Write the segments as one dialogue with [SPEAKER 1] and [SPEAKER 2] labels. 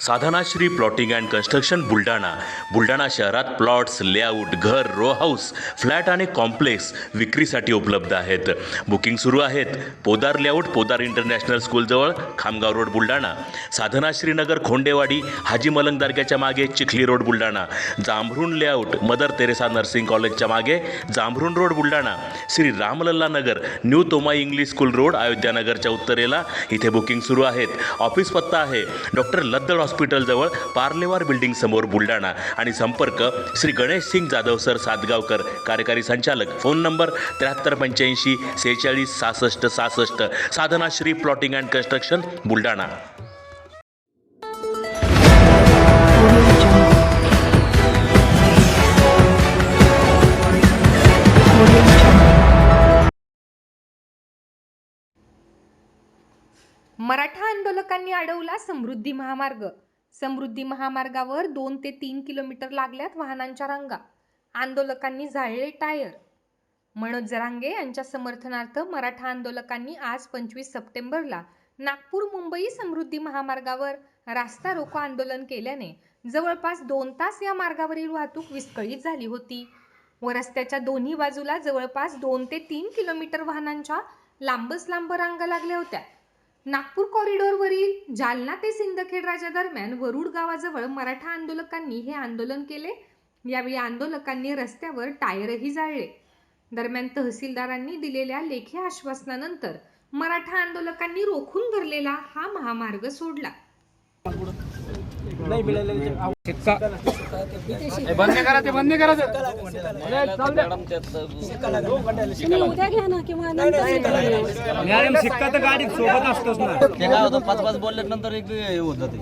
[SPEAKER 1] Sadhanashri plotting and construction Buldhana. Buldhana शहरात plots layout घर row house flat आणि complex विक्रीसाठी उपलब्ध आहेत. बुकिंग सुरू आहेत. पोदार लेआउट पोदार इंटरनॅशनल स्कूलजवळ खामगाव रोड बुलढाणा. साधनाश्री नगर खोंडेवाडी हाजी मलंग दर्ग्याच्या मागे Chikhli road Buldhana. Jambhrun layout mother Teresa nursing कॉलेजच्या मागे Jambharun road Buldhana. Shri Ramlalla Nagar new तोमा English school road अयोध्यानगरच्या उत्तरेला. इथे बुकिंग सुरू आहेत. ऑफिस पत्ता आहे. डॉक्टर लद्दड हॉस्पिटलजवळ पार्लेवार बिल्डिंग समोर बुलढाणा. आणि संपर्क श्री गणेश सिंग जाधव सर सातगावकर कार्यकारी संचालक. फोन नंबर त्र्याहत्तर पंच्याऐंशी सेहेचाळीस सहासष्ट सहासष्ट. Sadhana Shri plotting and construction Buldhana.
[SPEAKER 2] Maratha आंदोलकांनी अडवला समृद्धी महामार्ग. समृद्धी महामार्गावर दोन ते तीन किलोमीटर लागल्यात वाहनांच्या रांगा. आंदोलकांनी झाळले टायर. मनोज जरांगे यांच्या समर्थनार्थ मराठा आंदोलकांनी आज पंचवीस सप्टेंबरला नागपूर मुंबई समृद्धी महामार्गावर रास्ता रोको आंदोलन केल्याने जवळपास दोन तास या मार्गावरील वाहतूक विस्कळीत झाली होती. व रस्त्याच्या दोन्ही बाजूला जवळपास दोन ते तीन किलोमीटर वाहनांच्या लांबच लांब रांगा लागल्या होत्या. नागपूर कॉरिडॉरवरील जालना ते सिंदखेड राजा दरम्यान वरुड गावाजवळ मराठा आंदोलकांनी हे आंदोलन केले. यावेळी आंदोलकांनी रस्त्यावर टायरही जाळले. दरम्यान तहसीलदारांनी दिलेल्या लेखी आश्वासनानंतर मराठा आंदोलकांनी रोखून धरलेला हा महामार्ग सोडला.
[SPEAKER 3] बंद करा ते बंद करा ते.
[SPEAKER 4] तुम्ही उद्या घ्या ना किंवा नंतर घ्या.
[SPEAKER 3] मॅडम शिक्का तर गाडीत सोबत असतोच ना.
[SPEAKER 5] ते काय होतं पाच पाच बोलल्यानंतर एक होत जाते.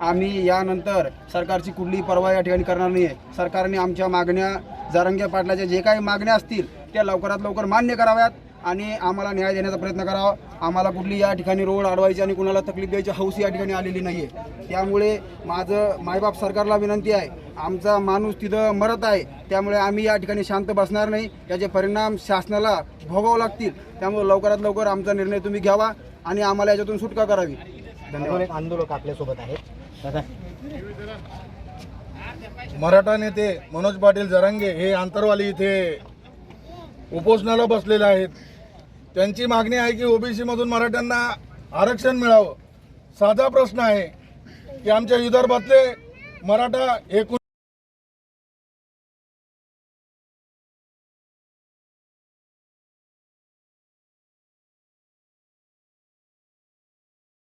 [SPEAKER 6] आम्ही यानंतर सरकारची कुठलीही परवा या ठिकाणी करणार नाही आहे सरकारने आमच्या मागण्या जारंगे पाटलाच्या जे काही मागण्या असतील त्या लवकरात लवकर मान्य कराव्यात. आणि आम्हाला न्याय देण्याचा प्रयत्न करावा. आम्हाला कुठली या ठिकाणी रोड अडवायची आणि कुणाला तकलीफ द्यायची हौस या ठिकाणी आलेली नाही आहे त्यामुळे माझं मायबाप सरकारला विनंती आहे. आमचा माणूस तिथं मरत आहे. त्यामुळे आम्ही या ठिकाणी शांत बसणार नाही. याचे परिणाम शासनाला भोगावे लागतील. त्यामुळे लवकरात लवकर आमचा निर्णय तुम्ही घ्यावा आणि आम्हाला याच्यातून सुटका करावी. धन्यवाद.
[SPEAKER 7] आंदोलक आपल्यासोबत आहेत
[SPEAKER 8] मराठा नेते मनोज पाटील जरांगे हे आंतरवाली इथे उपोषणाला बसलेले आहेत. त्यांची मागणी आहे की ओबीसीमधून मराठ्यांना आरक्षण मिळावं. साधा प्रश्न आहे की आमच्या विदर्भातले मराठा एकूण